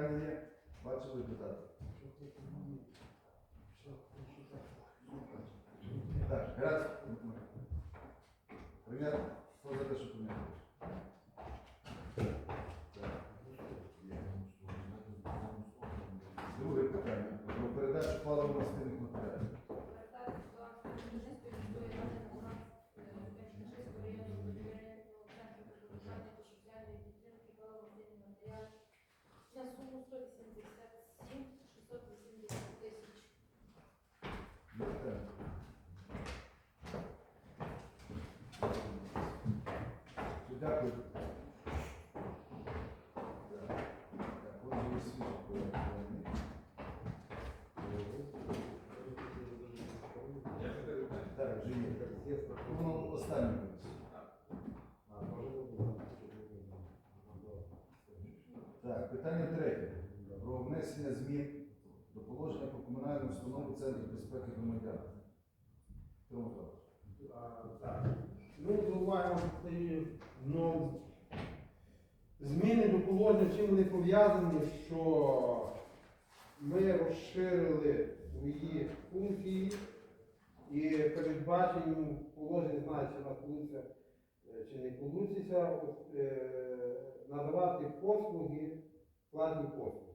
Питання є? Бачили депутати? Так, раз. Прийняти. Хто за те, що прийняти? Так. Є. Друге питання. Про передачу паливно-мастильних матеріалів. На суму 187 680 тисяч. Є. Дякую. Так. Так. Так, вже є. Так, питання третє. Про внесення змін до положення про комунальну установу Центру безпеки громадян. Петро Михайлович. А, Так. Ну, зауваємо стає ну, зміни до положення, чим вони пов'язані, що ми розширили свої функції і передбачені не знаю, чи у нас вийде чи не вийде, надавати послуги, платні послуги.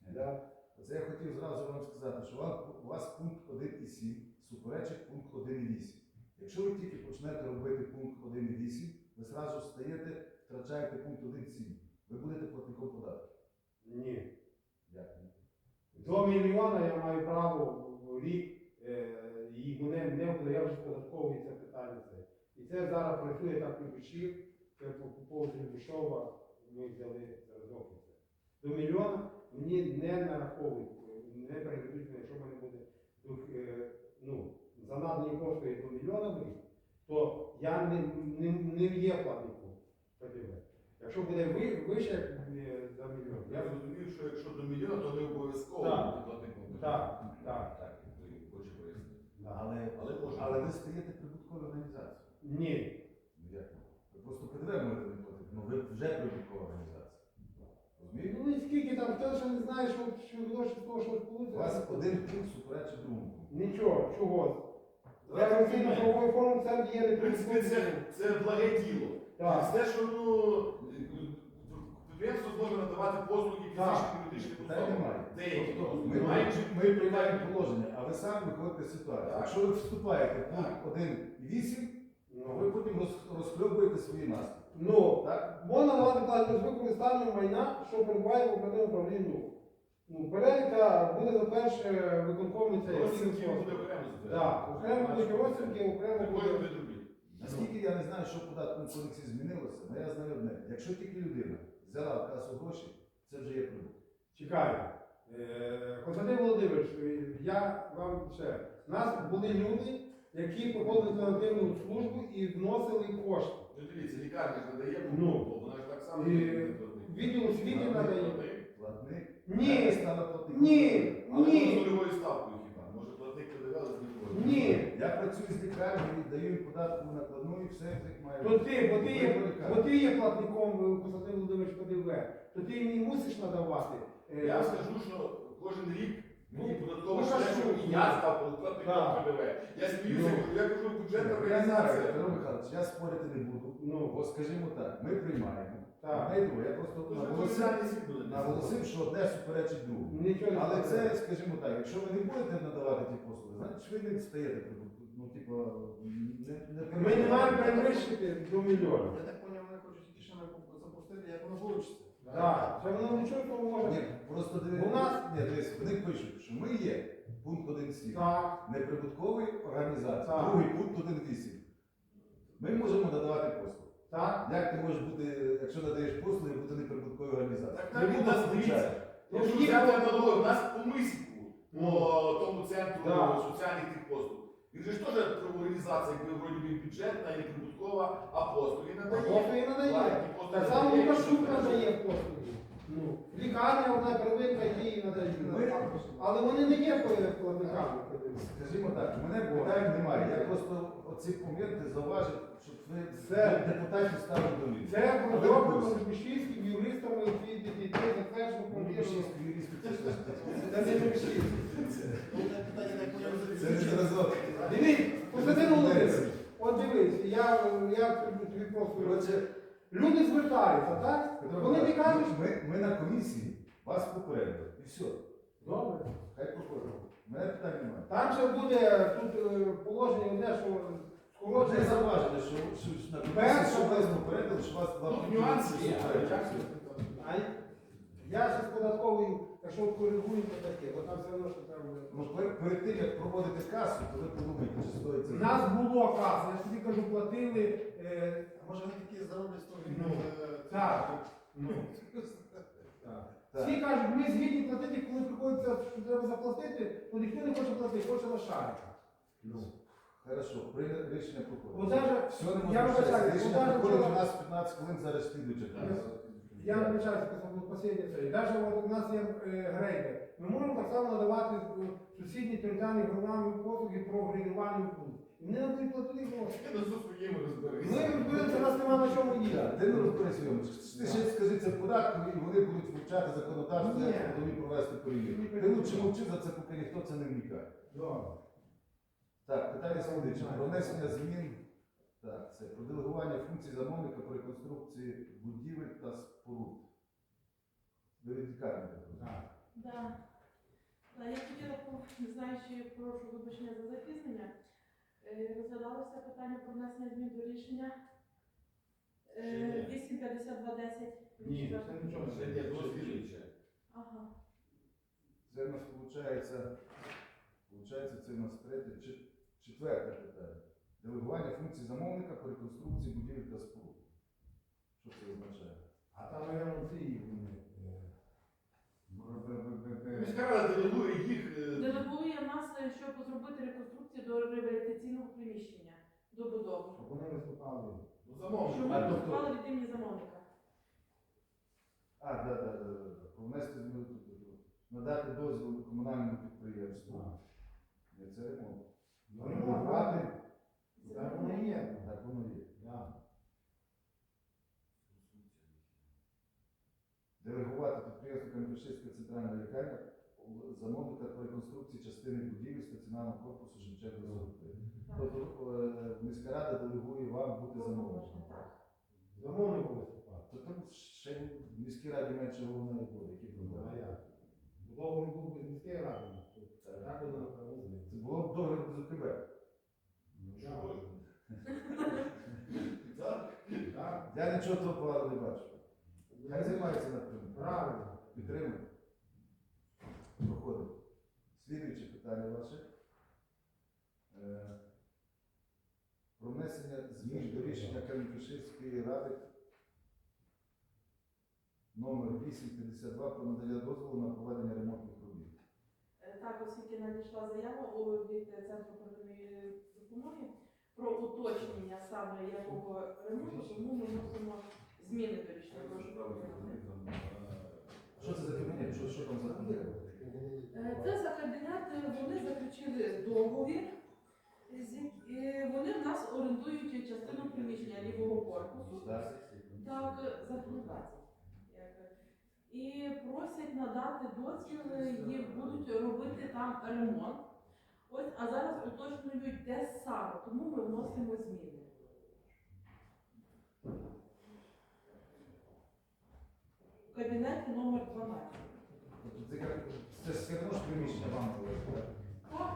Да? Оце я хотів зразу вам сказати, що у вас пункт 1,7 суперечить пункт 1,8. Якщо ви тільки почнете робити пункт 1,8, ви зразу стаєте, втрачаєте пункт 1,7. Ви будете платником податків. Ні. Дякую. До мільйона я маю право в рік, е, і мене не я вже податковий це питання. Це. І це зараз працює так і пішів, це по по поводу Любішова ми взяли зразок. і це. До мільйона мені не нараховують, не переведуть, якщо в мене буде е, ну, за надані послуги до мільйона то я не, не, не є платником ПДВ. Якщо буде ви, вище е, за мільйон, Я я зрозумів, що якщо до мільйона, то не обов'язково Так. платником. Так, так. Так, хочу пояснити. Да. Але, Але але ви стаєте прибутковою організацією. Ні. Ну, як? Ви просто ПДВ можете не платити, ну ви вже прибуткова організація. Розумієте? Ну і скільки там, хто ще не знає, що, що гроші з того, що У вас один пункт суперечить другому. Нічого, чого? Давайте правовий фонд це є не В принципі, це, це благе діло. Так. Це, що ну, підприємство зможе надавати послуги Так. фізичним і юридичним Питань особам. немає. Деякі Тобто ми, Немає ми, чи- ми приймаємо положення, а ви самі виходите з ситуації. Так. Якщо ви вступаєте в пункт 1,8, то ви Ну, потім роз- розхльобуєте свої наслідки. ну, Так? можна надавати плату з використанням майна, що перебуває в оперативному управлінні. Ну, переліка буде за перше виконкомниця, який Розцінки буде окремо затверджено. Так, окремо розцінки, окремо Такої буде. буде. Наскільки я не знаю, що в податковому кодексі змінилося, але я знаю одне. Якщо тільки людина взяла в касу гроші, це вже є прибуток. Чекайте. Е, Константин Володимирович, е, я вам ще. У нас були люди, які проходили альтернативну службу і вносили кошти. Ну дивіться, лікарня ж надає Ну. допомогу, вона ж так само І не платник. Відділ освіти Платник, надає. Платник. Ні. Стала платником. Ні, Але може з ні, нульовою ставкою хіба? Може платник ПДВ, але з нульовою. ні. Я працюю з лікарнею, віддаю їм податку накладну і все як має. То ти, бо ти є, бо ти є платником е, Константин Володимирович ПДВ, то ти мені мусиш надавати. Е, Я скажу, що кожен рік мені Ну, податково ну, що? і я став платником Так. ПДВ. Я сміюся, Ну. я кажу, бюджетна Я знаю, організація. Петро Михайлович, я спорити не буду. Ну. Бо скажімо так, ми приймаємо. Так. І друге. Я просто наголосив, що одне суперечить другому. Нічого не Але це, скажімо так, якщо ви не будете надавати ті послуги, значить ви не стаєте прибутку. Ми не маємо перевищити до мільйона. Я так поняв, вони хочуть тільки ще запустити, як воно вийде. Так, це воно нічого того Ні, просто диви- У нас- Ні, дивись, вони пишуть, що ми є пункт 1.7. Так, Неприбуткової організації. Так. Другий пункт 1.8. Ми можемо надавати послуги. так. Як ти можеш бути, якщо надаєш послуги, бути неприбутковою організацією? Так у нас дивіться. Якщо взяти аналогію, у нас по мисіку, по тому центру Так. соціальних тих послуг. Він же ж теж організація, якби вроді би бюджетна і прибуткова, а послуги надає. Послуги надає. Платні послуги Так само надає, Лукашук що надає послуги. Ну, лікарня одна первинка, її надають. Але вони не є платниками. Скажімо так, мене питань немає. Я просто оці моменти зауважив, щоб ви Це- депутатів ставили до відома. Це розроблено курсі? Рубішівським юристами, які дітей затверджено Ну. Одне питання не поняв. Це не зразок. Дивись, Константин Володимирович, от дивись, я, я тобі просто. Коротше, Люди звертаються, так? Петро Вони не кажуть. ми, ми на комісії вас попередили. І все. Добре. Хай проходить. Мене питань немає. Там ще буде тут е, положення одне, що Вже скорочення заважили, що, що, що на комісії, Перше. що вас попередили, що вас два Тут нюанси є, але суперечать. А я ще з податковою, якщо коригую, то таке, бо там все одно, що там. Ну, перед, перед тим, як проводити касу, то ви подумайте, чи стоїть це. У нас було каса, я ж тобі кажу, платили. Е, Може вони такі зароблять 100 Ну, гривень. е, так. ну, так. Так. Всі кажуть, ми згідні платити, коли приходиться, що треба заплатити, то ніхто не хоче платити, хоче лошарика. Ну. Хорошо, прийняли рішення проходить. От даже- Все, не я можна вибачаюсь, ще. Рішення вчора- у нас 15 хвилин, зараз слідуюча. Я вибачаюся, це було останнє. Навіть у нас є е, грейдер. Ми можемо так само надавати е, сусідні територіальні громадні послуги про грейдування пункт. І вони нам будуть платити гроші. Ми розберемося. нас немає на чому їхати. Ти не розберись, Ти ще скажи це в податку, і вони будуть вивчати законодавство, Ні. як тобі провести перевірку. Ти лучше мовчи за це, поки ніхто це не вникає. Так, питання слідуюче. Про внесення змін. Так, це про делегування функцій замовника по реконструкції будівель та споруд. Ви від лікарні, так Да. Да, Я хотіла, не знаю, чи прошу вибачення за запізнення. Е, Розглядалося питання про внесення змін до рішення Ще е, 85210. Ні, це нічого. Це є. Ага. Це в нас виходить, виходить, це в нас третє, четверте питання. Делегування функцій замовника по реконструкції будівель та споруд. Що це означає? А там, мабуть, ці вони. Міська рада делегує їх. е, Делегує нас, е, щоб зробити реконструкцію до реабілітаційного приміщення, до будови. Щоб вони виступали. Ну, замовник. Що ми А, тобто- виступали від імені замовника. А, да, да, да, да, да. Внести зміни тут. Надати дозвіл комунальному підприємству. Ні, Це ремонт. Ну, ремонт. Так воно і є. Так воно є. Да. Делегувати Кам'яншистська центральна лікарня замовника по реконструкції частини будівлі стаціонарного корпусу Шевченка 43. Тобто е, міська рада делегує вам бути замовником. Виступати. То там ще в міській раді менше головне не буде, які Ну, проблеми. Договор був без міської ради. Так воно направили. Це було б добре за тебе. Ну, так. Я нічого того не бачу. Хай займається над тим. Підтримуй. Проходить. Слідуюче питання ваше. Е, Про внесення змін до рішення Кам'янкишівської ради номер 852 про надання дозволу на проведення ремонтних робіт. Е, Так, оскільки надійшла заява у- від Центру первинної допомоги про уточнення саме якого ремонту, тому ми вносимо зміни до рішення. Прошу. Що це за кабінет? Що, що там за кабінет? Е, Це за кабінет, е, вони заключили договір, з як- е, вони в нас орендують частину приміщення лівого корпусу. Так. Так, за реновацію. Як, е, І просять надати дозвіл, е, і будуть робити там ремонт. Ось, а зараз уточнюють де саме, тому ми вносимо зміни. У кабінеті номер 12. Тобто це, ж все приміщення вам належить, так?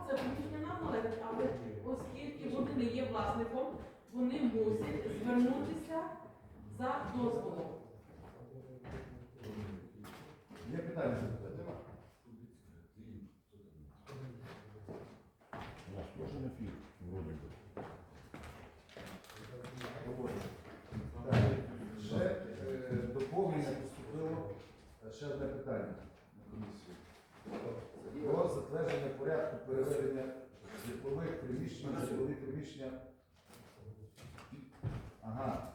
Це приміщення нам належить, але оскільки вони не є власником, вони мусять звернутися за дозволом. Є питання? Може на фільм, вроді би. Так, ще е, доповнення поступило е, ще одне питання на комісію. Про затвердження порядку переведення житлових приміщень на житлові приміщення. Ага.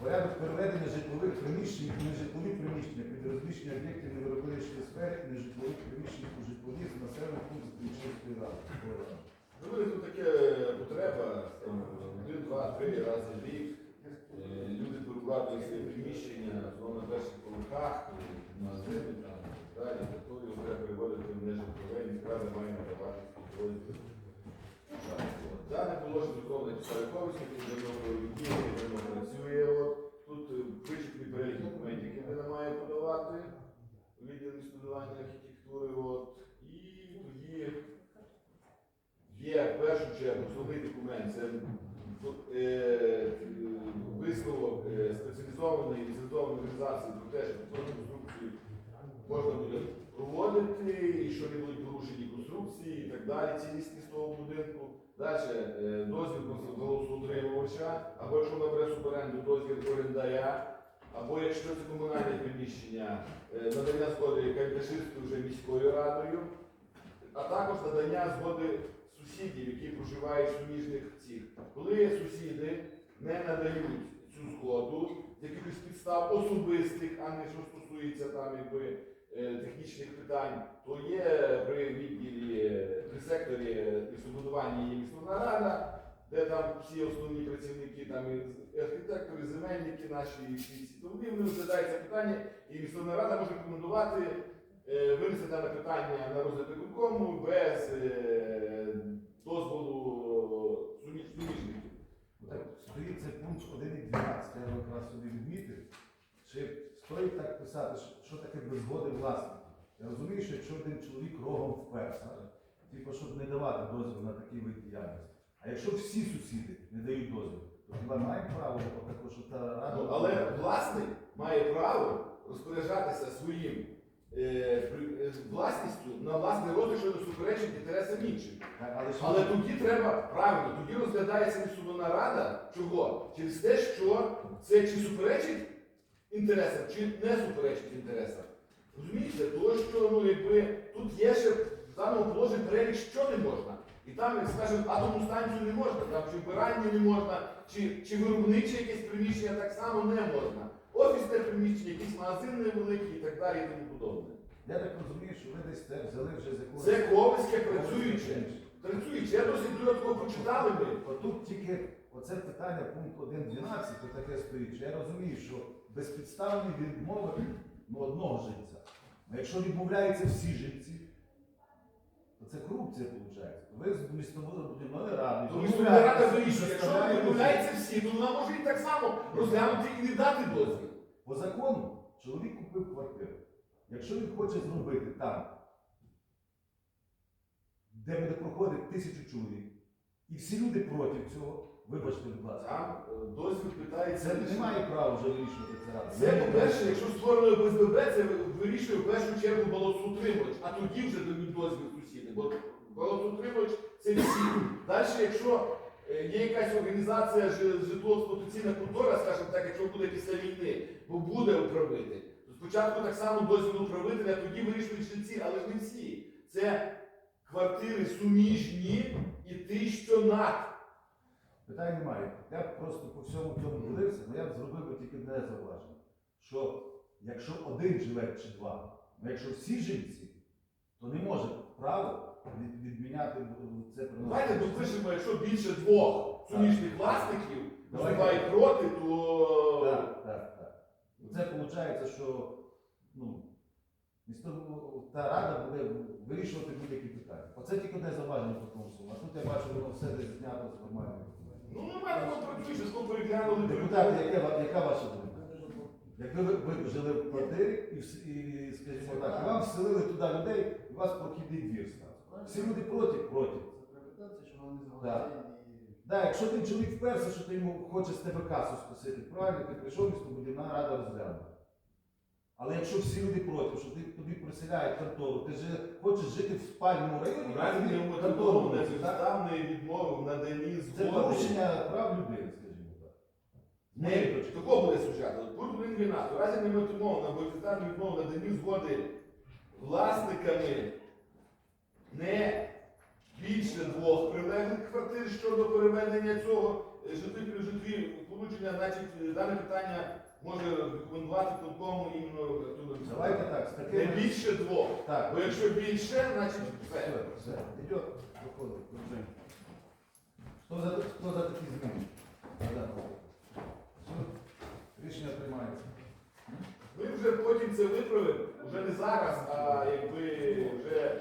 Порядок переведення житлових приміщень у нежитлові приміщення під розміщення об'єктів невиробничої сфери і нежитлових приміщень у житлові з населених пунктів Київської ради. Ну, тут таке потреба, один, два, три рази в рік. Е, Люди перекладують свої приміщення знову на перших поверхах, магазини там і так далі, то його треба переводити в нежитлове, міська не має надавати підрозділ. Дане положення зроблено підстави комісі, які воно працює. Тут е, вичерпний перелік документів, які вона має подавати відділ студування архітектури. От, і тоді є в першу чергу основний документ. Це е, е, Висновок спеціалізованої ліцензованої організації про те, що можна буде проводити, і що не будуть порушені конструкції і так далі, цілісність того будинку. Далі е, дозвіл голосоутримувача, або якщо вона бере суборенду, дозвіл орендаря, або якщо це комунальне приміщення, е, надання згоди Кайдаширською вже міською радою, а також надання згоди сусідів, які проживають в суміжних цих. Коли сусіди не надають цю згоду якихось підстав особистих, а не що стосується там якби е, технічних питань, то є при відділі при секторі е, містобудування є містобудна рада, де там всі основні працівники, там і архітектори, земельники наші, і всі ці. Тому вони розглядається питання, і містобудна рада може рекомендувати е, винести дане питання на розгляд виконкому без дозволу стоїть цей пункт 1.12, я якраз собі відмітив. Чи стоїть так писати, що- таке без згоди власника? Я розумію, що якщо один чоловік рогом вперся, типу, щоб не давати дозвіл на такий вид діяльності. А якщо всі сусіди не дають дозвіл, то хіба має право також, та рада. Ну, але власник має право розпоряджатися своїм власністю на власний розгляд, що не суперечить інтересам інших. Але, Але тоді треба правильно, тоді розглядається містобудна рада. Чого? Через те, що це чи суперечить інтересам, чи не суперечить інтересам. Розумієте, то що ну якби тут є ще в даному положенні перелік, що не можна. І там, як скажімо, атомну станцію не можна, там чи вбирання не можна, чи, чи виробниче якесь приміщення так само не можна. Офісне приміщення, якийсь магазин невеликий і так далі і тому подобне. Я так розумію, що ви десь це взяли вже з якогось. Це ковальське працююче. Працююче. Я досить додатково прочитали ми. Отут тільки оце питання пункт 1.12, то таке стоїть, що я розумію, що безпідставні відмови ну, одного жильця. А якщо відмовляються всі жильці, це корупція виходить. Ви з містобудівної ради. Тому що рада вирішує, якщо відмовляються всі, то вона може і так само розглянути і не дати дозвіл. По закону чоловік купив квартиру. Якщо він хоче зробити там, де буде проходити тисячу чоловік, і всі люди проти цього, вибачте, будь ласка. Там е, дозвіл питається. Це лише- немає права вже вирішувати це рада. Це, по-перше, якщо створено ОСББ, це вирішує в першу чергу балансоутримувач, а тоді вже дають дозвіл сусіди. Бо балансоутримувач це всі. Далі, якщо е, є якась організація жи- житлово-експлуатаційна контора, скажімо так, якщо буде після війни, бо буде управитель, то спочатку так само дозвіл управителя, а тоді вирішують жильці, але ж не всі. Це квартири суміжні і ті, що над. Питань немає. Я б просто по всьому цьому дивився, але я б зробив би тільки одне зауваження. Що якщо один живе чи два, але якщо всі жильці, то не може право від- відміняти це Давайте приносити. допишемо, якщо більше двох суміжних власників Давайте. виступають проти, то Так, так, так. Це виходить, що ну, місто, та рада буде вирішувати будь-які питання. Оце тільки одне зауваження по тому. А тут я бачу, воно все десь знято з документів. Ну ми маємо працює, що переглянули Депутати, яка, яка ваша думка? Якби ви, ви жили в квартирі і, вс- і, скажімо так, і вам вселили туди людей, і у вас прохідний двір став. Всі люди проти, проти. І... Да, якщо ти чоловік вперся, що ти йому хоче з тебе касу спросити. правильно, ти прийшов містобудівна рада розглянула. Але якщо всі люди проти, що ти тобі приселяють контору, ти же хочеш жити в спальному районі, а тобі Разні контору носять, так? безставної відмови в наданні Це згоди. порушення прав людини, скажімо так. З Не, моєї точки. такого буде сюжету. Пункт 1.12. У разі немотивована або безставної відмови в наданні згоди власниками не більше двох прилеглих квартир щодо переведення цього е, житлові житлі получення, значить, е, дане питання може рекомендувати тому іменно Артуру Давайте так, з Не такими. більше двох. Так, Бо якщо більше, значить все, все. все, йде, виходить. Дружина. Хто за, хто за такі зміни? Да. Все, рішення приймається. Ми вже потім це виправимо, вже не зараз, а якби вже е,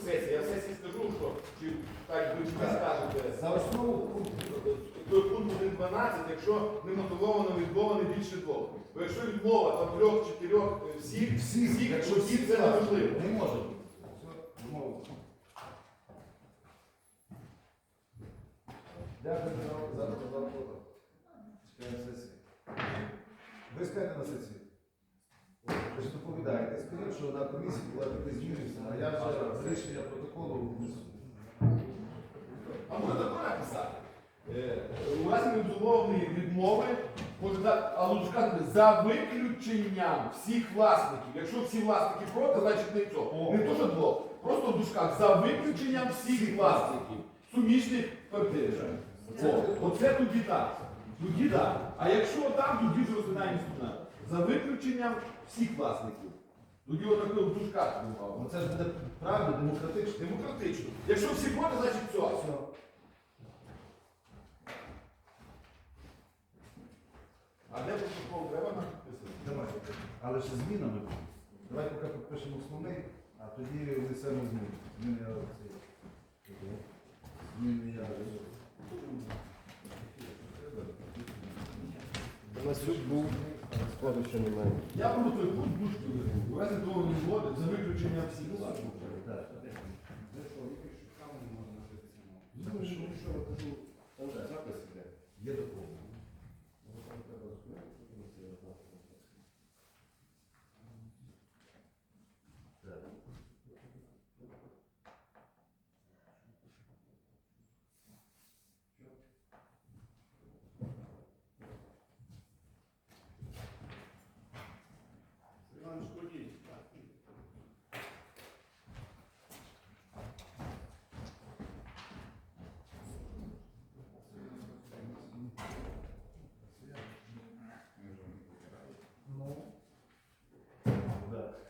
в сесії. Я в сесії скажу, що чи так ви ви скажете. За основу пункту Той пункт якщо не мотивовано відмова не більше двох. Бо якщо відмова там трьох, чотирьох, е, всіх, всіх, якщо всі це неможливо. Не може. Дякую за роботу. Чекаємо сесії. Ви скажете на сесії? Ви ж доповідаєте. Скажіть, що на комісії була така зміни, а я вже рішення протоколу. А можна таке написати? Е, У разі необдумовленої відмови лучше сказати, за виключенням всіх власників. Якщо всі власники проти, значить не цього. Не що двох. Просто в дужках за виключенням всіх власників суміжних квартир. Оце тоді так. Тоді так. А якщо там, тоді вже розглядаємо струна. За виключенням всіх власників. Тоді отаке в дужках. Ну це ж буде правильно, демократично. Демократично. Якщо всі проти, значить все. А де протокол треба нам підписати? Давай. Але ще змінами. Давай поки підпишемо основний, а тоді внесемо зміни. Зміни я цей. Зміни я. Ласюк був, складу ще немає. Я буду той пункт дужки вирішити. У разі того не згоди за виключенням всіх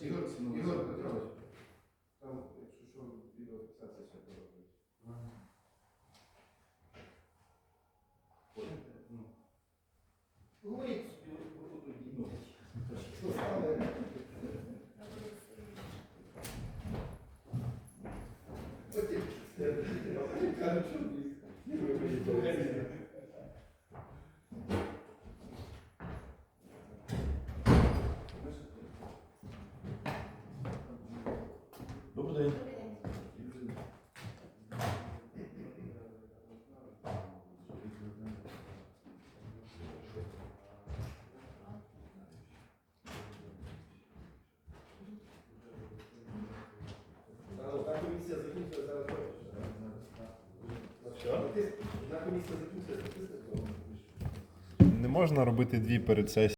буде? Ігор, Тендер Ігор, Петрович, там, якщо що, відеофіксація ще поробить. Ну. Говоріть собі, походу, ну. Що стало? Потім. Кажуть, що Не можна робити дві перед сесією.